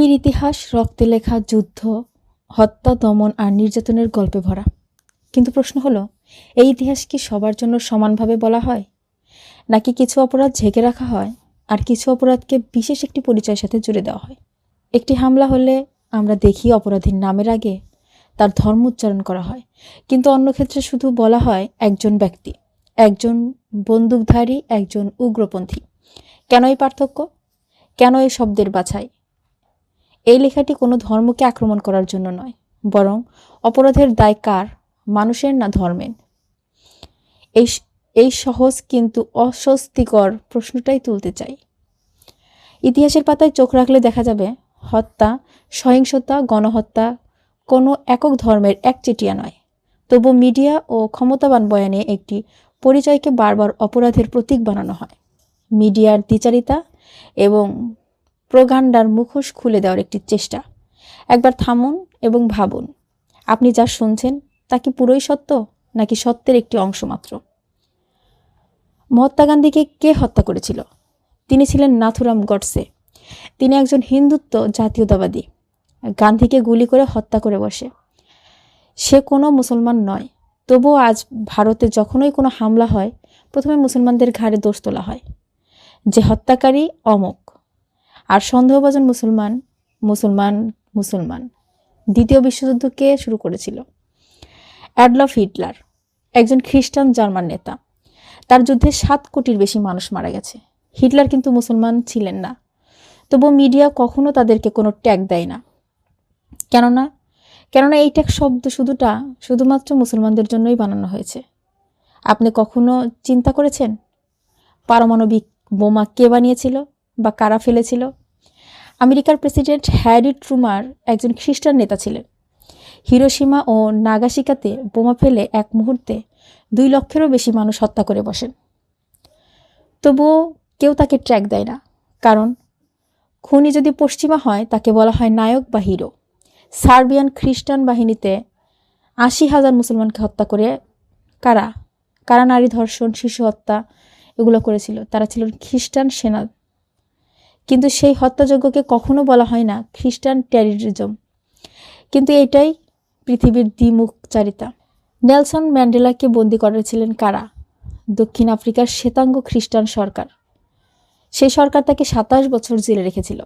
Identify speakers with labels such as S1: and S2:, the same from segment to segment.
S1: পৃথিবীর ইতিহাস রক্তে লেখা যুদ্ধ, হত্যা, দমন আর নির্যাতনের গল্পে ভরা। কিন্তু প্রশ্ন হলো, এই ইতিহাস কি সবার জন্য সমানভাবে বলা হয়? নাকি কিছু অপরাধ ঝেঁকে রাখা হয় আর কিছু অপরাধকে বিশেষ একটি পরিচয়ের সাথে জুড়ে দেওয়া হয়? একটি হামলা হলে আমরা দেখি অপরাধীর নামের আগে তার ধর্ম উচ্চারণ করা হয়। কিন্তু অন্য ক্ষেত্রে শুধু বলা হয় একজন ব্যক্তি, একজন বন্দুকধারী, একজন উগ্রপন্থী। কেন এই পার্থক্য? কেন এই শব্দের বাছাই? এই লেখাটি কোনো ধর্মকে আক্রমণ করার জন্য নয়, বরং অপরাধের দায় কার, মানুষের না ধর্মের? এই এই সহজ কিন্তু অস্বস্তিকর প্রশ্নটাই তুলতে চাই। ইতিহাসের পাতায় চোখ রাখলে দেখা যাবে, হত্যা, সহিংসতা, গণহত্যা কোনো একক ধর্মের একচেটিয়া নয়। তবু মিডিয়া ও ক্ষমতাবান বয়ানে একটি পরিচয়কে বারবার অপরাধের প্রতীক বানানো হয়। মিডিয়ার দ্বিচারিতা এবং প্রোগান্ডার মুখোশ খুলে দেওয়ার একটি চেষ্টা। একবার থামুন এবং ভাবুন, আপনি যা শুনছেন তা কি পুরোই সত্য নাকি সত্যের একটি অংশ মাত্র? মহাত্মা গান্ধীকে কে হত্যা করেছিল? তিনি ছিলেন নাথুরাম গডসে। তিনি একজন হিন্দুত্ব জাতীয়তাবাদী। গান্ধীকে গুলি করে হত্যা করে বসে। সে কোনো মুসলমান নয়। তবুও আজ ভারতে যখনই কোনো হামলা হয়, প্রথমে মুসলমানদের ঘাড়ে দোষ তোলা হয়। যে হত্যাকারী অমক। আর সন্দেহভাজন মুসলমান মুসলমান মুসলমান। দ্বিতীয় বিশ্বযুদ্ধ কে শুরু করেছিল? অ্যাডলফ হিটলার, একজন খ্রিস্টান জার্মান নেতা। তার যুদ্ধে সাত কোটির বেশি মানুষ মারা গেছে। হিটলার কিন্তু মুসলমান ছিলেন না। তবু মিডিয়া কখনো তাদেরকে কোনো ট্যাগ দেয় না। কেননা কেননা এই ট্যাগ শব্দ শুধুটা শুধুমাত্র মুসলমানদের জন্যই বানানো হয়েছে। আপনি কখনো চিন্তা করেছেন? পারমাণবিক বোমা কে বানিয়েছিল বা কারা ফেলেছিল? আমেরিকার প্রেসিডেন্ট হ্যারি ট্রুমার একজন খ্রিস্টান নেতা ছিলেন। হিরোসীমা ও নাগাসিকাতে বোমা ফেলে এক মুহূর্তে দুই লক্ষেরও বেশি মানুষ হত্যা করে বসেন। তবুও কেউ তাকে ট্র্যাক দেয় না, কারণ খুনি যদি পশ্চিমা হয়, তাকে বলা হয় নায়ক বা হিরো। সার্বিয়ান খ্রিস্টান বাহিনীতে আশি হাজার মুসলমানকে হত্যা করে কারা? কারা নারী ধর্ষণ, শিশু হত্যা এগুলো করেছিল? তারা ছিল খ্রিস্টান সেনা কিন্তু সেই হত্যাযজ্ঞকে কখনো বলা হয় না, খ্রিস্টান টেরিজম কিন্তু এটাই পৃথিবীর দ্বিমুখচারিতা নেলসন ম্যান্ডেলাকে বন্দি করেছিলেন কারা? দক্ষিণ আফ্রিকার শ্বেতাঙ্গ খ্রিস্টান সরকার। সেই সরকার তাকে সাতাশ বছর জেলে রেখেছিল,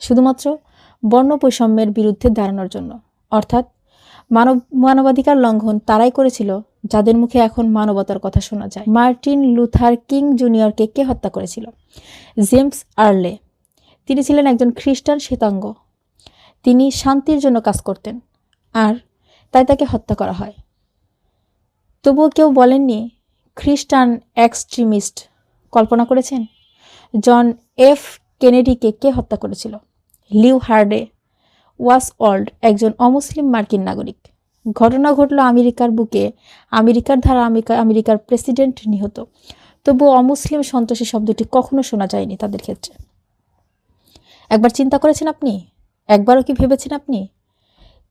S1: শুধুমাত্র বর্ণ বৈষম্যের বিরুদ্ধে দাঁড়ানোর জন্য। অর্থাৎ মানব, মানবাধিকার লঙ্ঘন তারাই করেছিল, যাদের মুখে এখন মানবতার কথা শোনা যায়। মার্টিন লুথার কিং জুনিয়রকে কে হত্যা করেছিল? James Earl. তিনি ছিলেন একজন খ্রিস্টান শ্বেতাঙ্গ। তিনি শান্তির জন্য কাজ করতেন, আর তাই তাকে হত্যা করা হয়। তবুও কেউ বলেননি, খ্রিস্টান এক্সট্রিমিস্ট কল্পনা করেছেন? জন এফ কেনেডিকে কে হত্যা করেছিল? লিউ হার্ডে ওয়াস ওয়ার্ল্ড একজন অমুসলিম মার্কিন নাগরিক। ঘটনা ঘটল আমেরিকার বুকে, আমেরিকার ধারা আমেরিকা, আমেরিকার প্রেসিডেন্ট নিহত। তবু অমুসলিম সন্ত্রাসী শব্দটি কখনো শোনা যায়নি তাদের ক্ষেত্রে। একবার চিন্তা করেছেন আপনি? একবারও কি ভেবেছেন আপনি?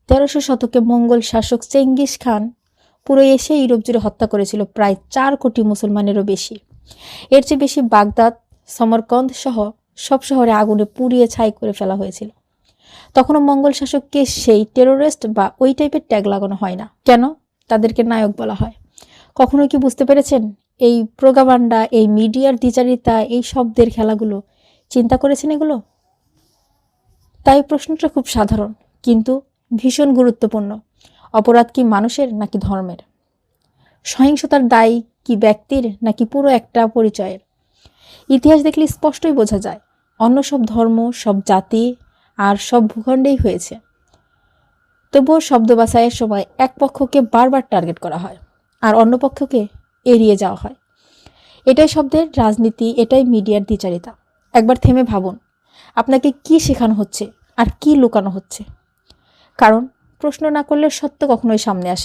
S1: তেরোশো শতকে মঙ্গল শাসক চেঙ্গিস খান পুরো এশিয়া ইউরোপ জুড়ে হত্যা করেছিল প্রায় চার কোটি মুসলমানেরও বেশি। এর চেয়ে বেশি বাগদাদ, সমরকন্দ সহ সব শহরে আগুনে পুড়িয়ে ছাই করে ফেলা হয়েছিল। তখনও মঙ্গল শাসককে সেই টেরোরিস্ট বা ওই টাইপের ট্যাগ লাগানো হয় না। কেন? তাদেরকে নায়ক বলা হয়। কখনো কি বুঝতে পেরেছেন? এই প্রোগাবান্ডা, এই মিডিয়ার দ্বিচারিতা, এই শব্দের খেলাগুলো, চিন্তা করেছেন এগুলো? তাই প্রশ্নটা খুব সাধারণ, কিন্তু ভীষণ গুরুত্বপূর্ণ। অপরাধ কি মানুষের নাকি ধর্মের? সহিংসতার দায় কি ব্যক্তির নাকি পুরো একটা পরিচয়ের? ইতিহাস দেখলে স্পষ্টই বোঝা যায়, অন্য সব ধর্ম, সব জাতি আর সব ভূখণ্ডেই হয়েছে। তবুও শব্দ বাছাইয়ের সময় এক পক্ষকে বারবার টার্গেট করা হয় আর অন্য পক্ষকে এড়িয়ে যাওয়া হয়। এটাই শব্দের রাজনীতি, এটাই মিডিয়ার দ্বিচারিতা। একবার থেমে ভাবুন আপনাকে কি শেখানো হচ্ছে আর কি লুকানো হচ্ছে? কারণ প্রশ্ন না করলে সত্য কখনোই সামনে আসে